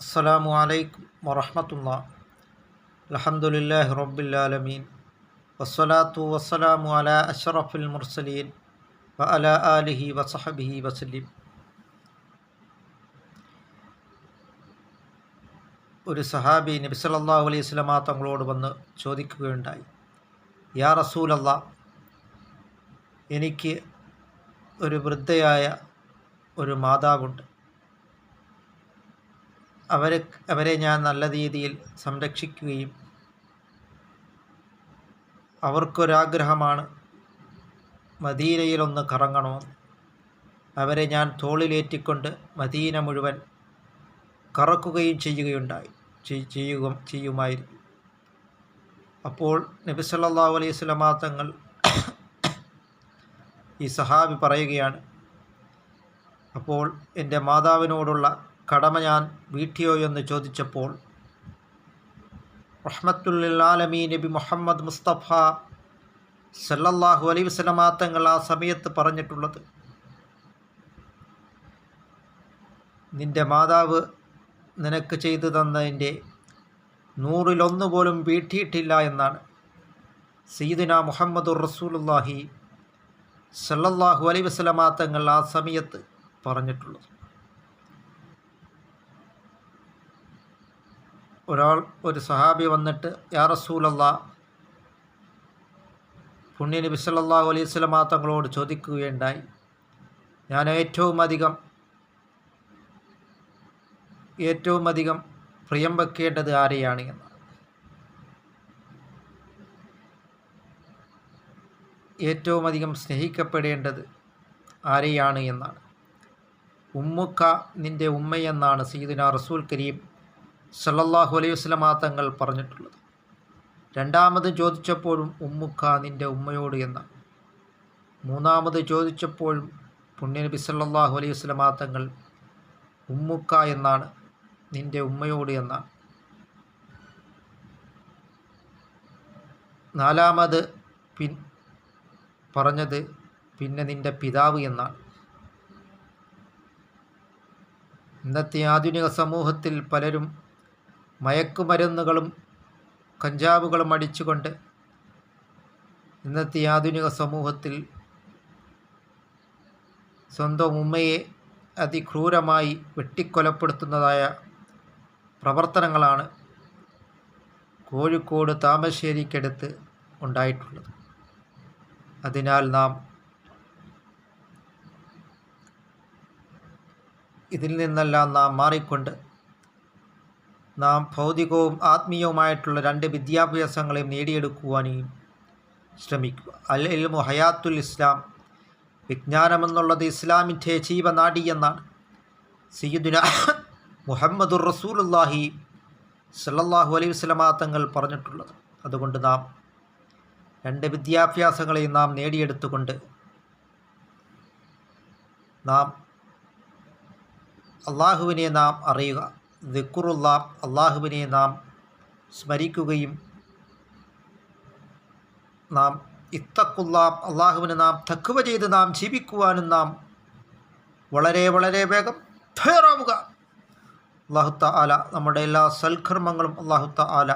അസ്സലാമു അലൈക്കും വറഹമത്തുള്ള. അലഹമുല്ലാഹി റബ്ബില്ലാലമീൻ വസ്സലാത്തു വസ്സലാമു അല അഷറഫുൽ മുർസലീൻ വ അല ആലിഹി വസഹബിഹി വസലിം ഒരു സഹാബി നബി സല്ലല്ലാഹു അലൈഹി സ്വലമാ തങ്ങളോട് വന്ന് ചോദിക്കുകയുണ്ടായി യാ റസൂലല്ല എനിക്ക് ഒരു വൃദ്ധയായ ഒരു മാതാവുണ്ട്. അവരെ അവരെ ഞാൻ നല്ല രീതിയിൽ സംരക്ഷിക്കുകയും അവർക്കൊരാഗ്രഹമാണ് മദീനയിലൊന്ന് കറങ്ങണമെന്ന് അവരെ ഞാൻ തോളിലേറ്റിക്കൊണ്ട് മദീന മുഴുവൻ കറക്കുകയും ചെയ്യുകയുണ്ടായി ചെയ്യുക ചെയ്യുമായിരുന്നു. അപ്പോൾ നബി സല്ലല്ലാഹു അലൈഹി സ്വലമാ തങ്ങൾ ഈ സഹാബി പറയുകയാണ് അപ്പോൾ എന്റെ മാതാവിനോടുള്ള കടമ ഞാൻ വീട്ടിയോ എന്ന് ചോദിച്ചപ്പോൾ റഹ്മത്തുല്ലാലമീ നബി മുഹമ്മദ് മുസ്തഫ സല്ലല്ലാഹു അലൈ വസ്ലമാങ്ങൾ ആ സമയത്ത് പറഞ്ഞിട്ടുള്ളത്. നിന്റെ മാതാവ് നിനക്ക് ചെയ്തു തന്നതിന്റെ നൂറിലൊന്നു പോലും വീട്ടിയിട്ടില്ല എന്നാണ്. സീദിന മുഹമ്മദുർ റസൂലുല്ലാഹി സല്ലല്ലാഹു അലൈ വസ്ലമാങ്ങൾ ആ സമയത്ത് പറഞ്ഞിട്ടുള്ളത്. ഒരാൾ ഒരു സഹാബി വന്നിട്ട് യാ റസൂലല്ല പുണ്യ നബി സല്ലല്ലാഹു അലൈഹി സ്വലമ തങ്ങളോട് ചോദിക്കുകയുണ്ടായി. ഞാൻ ഏറ്റവും അധികം ഏറ്റവും അധികം പ്രിയം വെക്കേണ്ടത് ആരെയാണ് എന്ന്. ഏറ്റവും അധികം സ്നേഹിക്കപ്പെടേണ്ടത് ആരെയാണ് എന്നാണ്. ഉമ്മുക്ക നിന്റെ ഉമ്മയെന്നാണ് സീദിന റസൂൽ കരീം സല്ലല്ലാഹു അലൈഹി വസ്ലമാ തങ്ങൾ പറഞ്ഞിട്ടുള്ളത്. രണ്ടാമത് ചോദിച്ചപ്പോഴും ഉമ്മുക്ക നിന്റെ ഉമ്മയോട് എന്നാണ് മൂന്നാമത് ചോദിച്ചപ്പോഴും പുണ്യനബി സല്ലല്ലാഹു അലൈഹി വസ്ലമാ തങ്ങൾ ഉമ്മുക്ക എന്നാണ് നിന്റെ ഉമ്മയോട് എന്നാണ് നാലാമത് പിൻ പറഞ്ഞത് പിന്നെ നിന്റെ പിതാവ് എന്നാണ് ഇന്നത്തെ ആധുനിക സമൂഹത്തിൽ പലരും മയക്കുമരുന്നുകളും കഞ്ചാവുകളും അടിച്ചുകൊണ്ട് ഇന്നത്തെ ആധുനിക സമൂഹത്തിൽ സ്വന്തം ഉമ്മയെ അതിക്രൂരമായി വെട്ടിക്കൊലപ്പെടുത്തുന്നതായ പ്രവർത്തനങ്ങളാണ് കോഴിക്കോട് താമരശ്ശേരിക്കടുത്ത് ഉണ്ടായിട്ടുള്ളത്. അതിനാൽ നാം ഇതിൽ നിന്നെല്ലാം നാം മാറിക്കൊണ്ട് നാം ഭൗതികവും ആത്മീയവുമായിട്ടുള്ള രണ്ട് വിദ്യാഭ്യാസങ്ങളെയും നേടിയെടുക്കുവാനും ശ്രമിക്കുക. അൽ ഇൽമു ഹയാത്തുൽ ഇസ്ലാം. വിജ്ഞാനമെന്നുള്ളത് ഇസ്ലാമിന്റെ ജീവനാടി എന്നാണ്. സയ്യിദുന മുഹമ്മദുർ റസൂലുല്ലാഹി സല്ലാഹു അലൈഹി വസ്ലമാ തങ്ങൾ പറഞ്ഞിട്ടുള്ളത്. അതുകൊണ്ട് നാം രണ്ട് വിദ്യാഭ്യാസങ്ങളെയും നാം നേടിയെടുത്തുകൊണ്ട് നാം അള്ളാഹുവിനെ നാം അറിയുക. ദിക്കുറുള്ള അള്ളാഹുവിനെ നാം സ്മരിക്കുകയും നാം ഇത്തക്കുള്ള അള്ളാഹുവിനെ നാം തക്കുവ ചെയ്ത് നാം ജീവിക്കുവാനും നാം വളരെ വളരെ വേഗം തയ്യാറാവുക. അള്ളാഹുത്ത ആല നമ്മുടെ എല്ലാ സൽക്കർമ്മങ്ങളും അള്ളാഹുത്ത ആല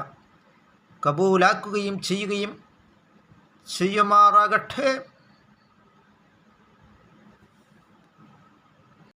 കബൂലാക്കുകയും ചെയ്യുകയും ചെയ്യുമാറാകട്ടെ.